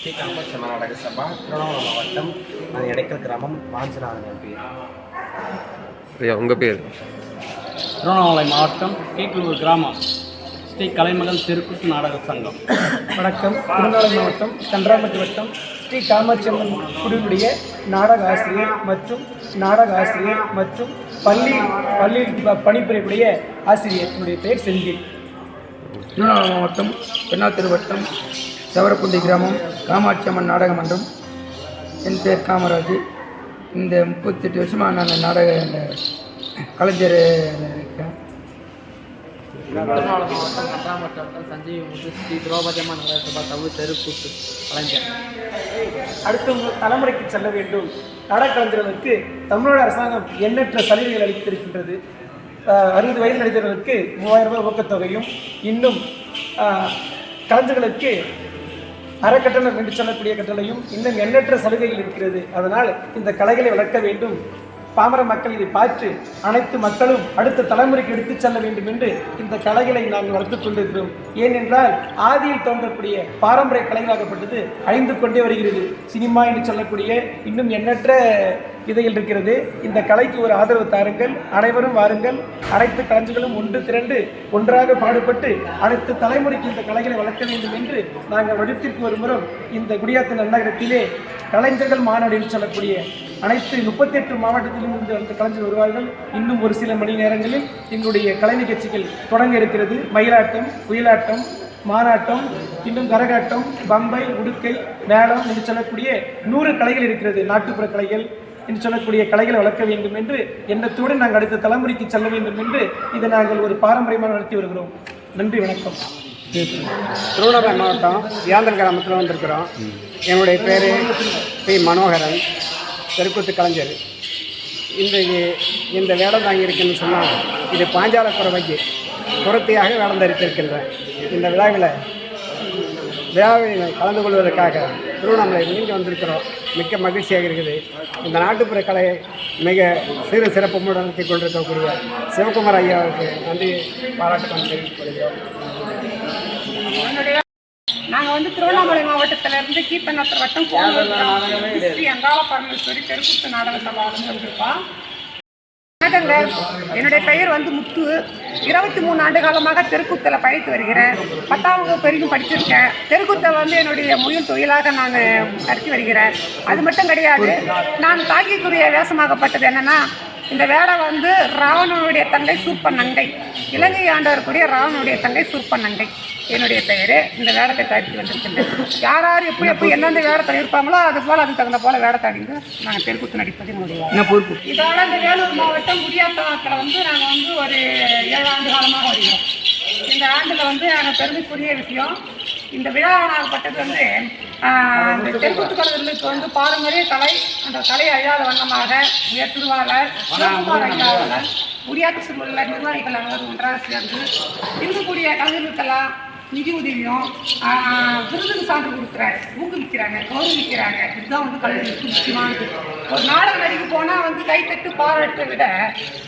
ஸ்ரீ காமாட்சி நாடக சபா திருவண்ணாமலை மாவட்டம் அது எடைக்கல் கிராமம் வாஞ்சநாதன் என் பேர் ஐயா உங்கள் பேர்? திருவண்ணாமலை மாவட்டம் கேக்கலூர் கிராமம். ஸ்ரீ கலைமகள் தெருக்கூத்து நாடக சங்கம். வணக்கம். திருநாளை மாவட்டம் கன்றாம்பட்டி வட்டம் ஸ்ரீ காமாட்சியம்மன் குடியுடைய நாடக ஆசிரியர் மற்றும் நாடக ஆசிரியர் மற்றும் பள்ளி பள்ளியில் ப- பணிபுரியக்கூடிய ஆசிரியர். என்னுடைய பெயர் செந்தில். திருவண்ணாமலை மாவட்டம் பெண்ணாத்திரு சவரக்குண்டி கிராமம் காமாட்சி அம்மன் நாடக மன்றம். என் பேர் காமராஜ். இந்த முப்பத்தெட்டு வருஷமாக நான் நாடக கலைஞர் இருக்கேன் திருவண்ணாமலை மாவட்டம் சஞ்சீவி முத்து ஸ்ரீ திரௌபதியம்மா நகரசபா தமிழ் தெருக்கூத்து கலைஞர். அடுத்த தலைமுறைக்கு செல்ல வேண்டும். நாடகக்கலைஞர்களுக்கு தமிழ்நாடு அரசாங்கம் எண்ணற்ற சலுகைகள் அளித்திருக்கின்றது. அறுபது வயது நடிகர்களுக்கு மூவாயிரம் ரூபாய் ஊக்கத்தொகையும் இன்னும் கலைஞர்களுக்கு அறக்கட்டணம் என்று சொல்லக்கூடிய கட்டளையும் இன்னும் எண்ணற்ற சலுகைகள் இருக்கிறது. அதனால் இந்த கலைகளை வளர்க்க வேண்டும். பாமர மக்கள் இதை பார்த்து அனைத்து மக்களும் அடுத்த தலைமுறைக்கு எடுத்துச் செல்ல வேண்டும் என்று இந்த கலைகளை நாங்கள் வளர்த்துக் கொண்டிருக்கிறோம். ஏனென்றால் ஆதியில் தோன்றக்கூடிய பாரம்பரிய கலைகளாகப்பட்டது அழிந்து கொண்டே வருகிறது. சினிமா என்று சொல்லக்கூடிய இன்னும் எண்ணற்ற இதையில் இருக்கிறது. இந்த கலைக்கு ஒரு ஆதரவு தாருங்கள். அனைவரும் வாருங்கள். அனைத்து கலைஞர்களும் ஒன்று திரண்டு ஒன்றாக பாடுபட்டு அடுத்த தலைமுறைக்கு இந்த கலைகளை வளர்க்க வேண்டும் என்று நாங்கள் வருடத்திற்கு ஒரு முறை இந்த குடியாத்த நன்னகரத்திலே கலைஞர்கள் மாநாடு என்று சொல்லக்கூடிய அனைத்து முப்பத்தெட்டு மாவட்டத்திலும் இருந்து வந்து கலைஞர் வருவார்கள். இன்னும் ஒரு சில மணி நேரங்களில் எங்களுடைய கலை நிகழ்ச்சிகள் தொடங்க இருக்கிறது. மயிலாட்டம் குயிலாட்டம் மானாட்டம் இன்னும் கரகாட்டம் பம்பை உடுக்கை மேளம் என்று சொல்லக்கூடிய நூறு கலைகள் இருக்கிறது. நாட்டுப்புற கலைகள் என்று சொல்லக்கூடிய கலைகளை வளர்க்க வேண்டும் என்று எண்ணத்தோடு நாங்கள் அடுத்த தலைமுறைக்கு செல்ல வேண்டும் என்று இதை நாங்கள் ஒரு பாரம்பரியமாக நடத்தி வருகிறோம். நன்றி வணக்கம். திருவண்ணாமலை மாவட்டம் வியாந்தல் கிராமத்தில் வந்திருக்கிறோம். என்னுடைய பேர் பி. மனோகரன். தெருக்கூத்து கலைஞர். இன்றைக்கு இந்த வேடம் தாங்கி சொன்னால் இது பாஞ்சால குறவைக்கு குரத்தையாக வேடம் தரித்திருக்கின்றேன் இந்த விழாவில் விழாவில் கலந்து கொள்வதற்காக திருவண்ணாமலை மீண்டு வந்திருக்கிறோம். மிக்க மகிழ்ச்சியாக இருக்குது. இந்த நாட்டுப்புற கலையை மிக சிறு சிறப்பு நடத்தி கொண்டிருக்கக்கூடிய சிவகுமார் ஐயாவுக்கு நன்றி பாராட்டுகள் தெரிவித்துக் கொள்கிறோம். நாங்கள் வந்து திருவண்ணாமலை மாவட்டத்துல இருந்து கீர்த்தனத்தர் வட்டம் கோவில் ஸ்ரீ அங்காள பரமேஸ்வரி தெருக்கூத்து நாடக சபாவிலிருந்து வந்திருக்கோம் வணக்கங்க என்னுடைய பெயர் வந்து முத்து. இருபத்தி மூணு ஆண்டு காலமாக தெருக்கூத்தில் படித்து வருகிறேன். பத்தாம் வகுப்பு வரைக்கும் படிச்சிருக்கேன். தெருக்கூத்தை வந்து என்னுடைய முயல் தொழிலாக நான் நடத்தி வருகிறேன். அது மட்டும் கிடையாது நான் தாக்கிக்குரிய வேஷமாகப்பட்டது என்னன்னா இந்த வேலை வந்து ராவணனுடைய தங்கை சூப்ப நங்கை இலங்கை ஆண்டவருக்குரிய ராவணனுடைய தங்கை சூப்ப நங்கை என்னுடைய பெயர் இந்த வேடத்தை தயாரித்து வந்திருக்கின்றேன். யார் யார் எப்படி எப்படி எந்தெந்த வேடத்தில் இருப்பாங்களோ அது போல் அதுக்கு தகுந்த போல் வேடத்தை அடிந்து நாங்கள் தெருக்கூத்து நடிப்பது என்னுடைய. இதோட இந்த வேலூர் மாவட்டம் குடியாத்தத்தில் வந்து நாங்கள் வந்து ஒரு ஏழு ஆண்டு காலமாக வருகிறோம். இந்த ஆண்டில் வந்து நாங்கள் பெருமைக்குரிய விஷயம் இந்த விழாவாகப்பட்டது வந்து தெருக்கூத்து வந்து பாரம்பரிய கலை அந்த கலை அழியாத வண்ணமாக திருவாளர் சிவகுமார் ஐயாவர்கள் குடியாத்த உள்ள நிர்வாகிகள் அனைவரும் ஒன்றாக சேர்ந்து இருக்கக்கூடிய கலைஞர்களுக்கெல்லாம் நிதி உதவியும் விருதுக்கு சான்று கொடுக்குறாங்க ஊக்குவிக்கிறாங்க கௌரவிக்கிறாங்க. இதுதான் வந்து கலைஞர்களுக்கு முக்கியமானது. ஒரு நாடக நடிகை போனால் வந்து கைத்தட்டு பாராட்டை விட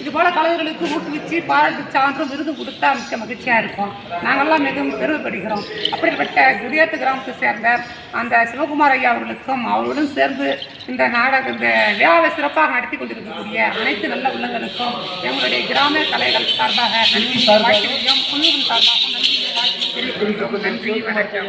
இது போல கலைஞர்களுக்கு ஊக்குவிச்சு பாராட்டு சான்றும் விருது கொடுத்தா மிக்க மகிழ்ச்சியாக இருக்கும். நாங்கள்லாம் மிகவும் பெருமைப்படுகிறோம். அப்படிப்பட்ட குடியாத்து கிராமத்தை சேர்ந்த அந்த சிவகுமார் ஐயா அவர்களுக்கும் அவர்களுடன் சேர்ந்து இந்த நாடக இந்த விழாவை சிறப்பாக நடத்தி கொண்டிருக்கக்கூடிய அனைத்து நல்ல உள்ளங்களுக்கும் எங்களுடைய கிராம கலைகள் சார்பாக நன்றி சார்பாகவும் குழுவின் சார்பாக நன்றி. வாழ்த்து தெரிவித்துக் கொள்கிறோம். நன்றி வணக்கம்